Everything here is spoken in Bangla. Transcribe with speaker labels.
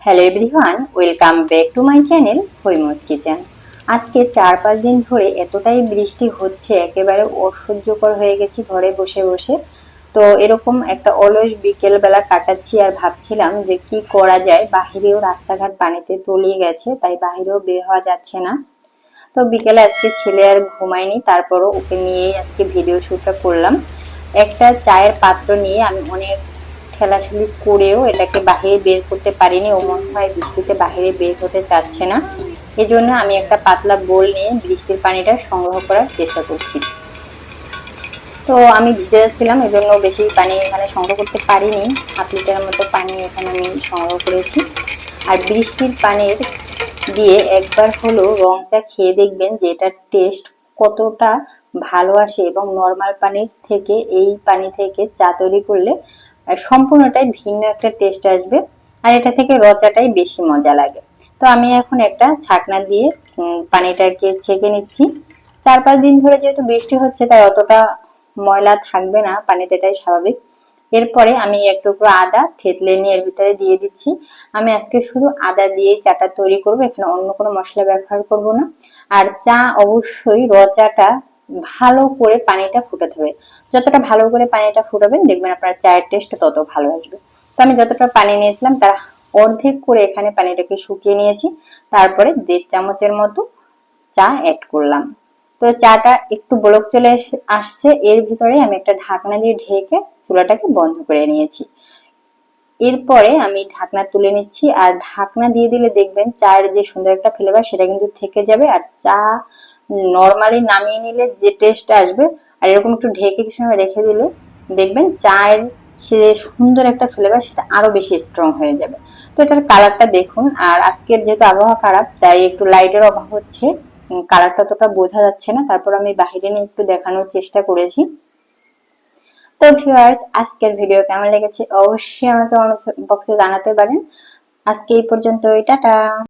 Speaker 1: Hello everyone welcome back to my channel Haima's kitchen আজকে চার পাঁচ দিন ধরে এতটাই বৃষ্টি হচ্ছে, একেবারে অসহ্যকর হয়ে গেছি ঘরে বসে বসে। তো এরকম একটা অলস বিকেলবেলা কাটাচ্ছি আর ভাবছিলাম যে কি করা যায়, বাহিরেও রাস্তাঘাট পানিতে তলিয়ে গেছে, তাই বাহিরেও বের হওয়া যাচ্ছে না। তো বিকেলে আজকে ছেলে আর ঘুমায়নি, তারপরও ওকে নিয়েই আজকে ভিডিও শ্যুটটা করলাম। একটা চায়ের পাত্র নিয়ে আমি অনেক ঠেলাঠেলি করেও এটাকে বাহিরে বের করতে পারিনি। ও মনে হয় বৃষ্টিতে বাহিরে বের হতে চাচ্ছে না। এই জন্য আমি একটা পাতলা বোল নিয়ে বৃষ্টির পানিটা সংগ্রহ করার চেষ্টা করছি। তো আমি ভিজে যাচ্ছিলাম এই জন্য বেশি পানি এখানে সংগ্রহ করতে পারিনি। হাফ লিটারের মতো পানি এখানে আমি সংগ্রহ করেছি। আর বৃষ্টির পানির দিয়ে একবার হলো রং চা খেয়ে দেখবেন যে এটার টেস্ট কতটা ভালো আসে এবং নর্মাল পানির থেকে, এই পানি থেকে চা তৈরি করলে সম্পূর্ণটাই ভিন্ন একটা টেস্ট আসবে। আর এটা থেকে রচাটাই বেশি মজা লাগে। তো আমি এখন একটা ছাকনা দিয়ে পানিটাকে ছেঁকে নিচ্ছি। চার পাঁচ দিন ধরে যেহেতু বৃষ্টি হচ্ছে, তাই অতটা ময়লা থাকবে না, পানিতে এটাই স্বাভাবিক। এরপরে আমি এক টুকরো আদা থেতলে নিয়ে এর ভিতরে দিয়ে দিচ্ছি। আমি আজকে শুধু আদা দিয়ে চাটা তৈরি করব, এখানে অন্য কোনো মশলা ব্যবহার করব না। আর চা অবশ্যই র চাটা ভালো করে পানিটা ফুটাতে হবে। যতটা ভালো করে পানিটা ফুটাবেন দেখবেন আপনার চায়ের টেস্ট তত ভালো আসবে। তো আমি যতটা পানি নিয়েছিলাম তার অর্ধেক করে এখানে পানিটাকে শুকিয়ে নিয়েছি। তারপরে দেড় চামচের মতো চা অ্যাড করলাম। তো চাটা একটু বলক চলে আসছে। এর ভিতরে আমি একটা ঢাকনা দিয়ে ঢেকে চুলাটাকে বন্ধ করে নিয়েছি। এরপরে আমি ঢাকনা তুলে নিচ্ছি আর ঢাকনা দিয়ে দিলে দেখবেন চায়ের যে সুন্দর একটা ফ্লেভার সেটা কিন্তু থেকে যাবে। আর চা নর্মালি নামিয়ে নিলে যে টেস্ট আসবে, আর এরকম একটু ঢেকে কিছু সময় রেখে দিলে দেখবেন চায়ের সে সুন্দর একটা ফ্লেভার সেটা আরও বেশি স্ট্রং হয়ে যাবে। তো এটার কালারটা দেখুন। আর আজকের যেহেতু আবহাওয়া খারাপ, তাই একটু লাইটের অভাব হচ্ছে। কালারটা অতটা বোঝা যাচ্ছে না। তারপর আমি বাহিরে নিয়ে একটু দেখানোর চেষ্টা করেছি। তো ভিউয়ার্স আজকের ভিডিও কেমন লেগেছে? অবশ্যই আমাকে বক্সে জানাতে পারেন। আজকে এই পর্যন্ত এটা টাটা!